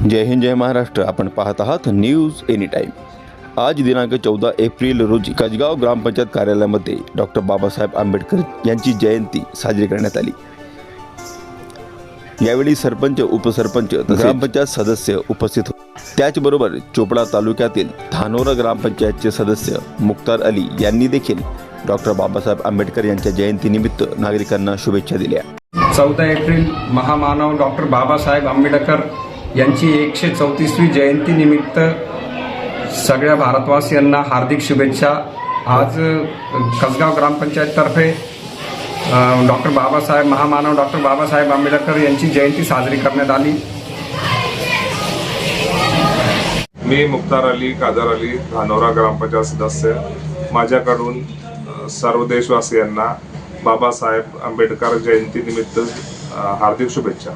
जय हिंद जय महाराष्ट्र. आपण पाहत आहात न्यूज एनी टाईम आज दिनांक चौदा एप्रिल रोजी कसगाव ग्रामपंचायत कार्यालयामध्ये डॉक्टर बाबासाहेब आंबेडकर यांची जयंती साजरी करण्यात आली. यावेळी सरपंच उपसरपंच ग्रामपंचायत सदस्य उपस्थित होते. त्याचबरोबर चोपडा तालुक्यातील धानोरा ग्रामपंचायतचे सदस्य मुक्तार अली यांनी देखील डॉक्टर बाबासाहेब आंबेडकर यांच्या जयंतीनिमित्त नागरिकांना शुभेच्छा दिल्या. चौदा एप्रिल महामानव डॉक्टर बाबासाहेब आंबेडकर यांची एकशे चौतीसवी जयंतीनिमित्त सगळ्या भारतवासियांना हार्दिक शुभेच्छा. आज कसगाव ग्रामपंचायततर्फे डॉक्टर बाबासाहेब महामानव डॉक्टर बाबासाहेब आंबेडकर यांची जयंती साजरी करण्यात आली. मी मुक्तार अली कादर अली धानोरा ग्रामपंचायत सदस्य. माझ्याकडून सर्व देशवासियांना बाबासाहेब आंबेडकर जयंतीनिमित्त हार्दिक शुभेच्छा.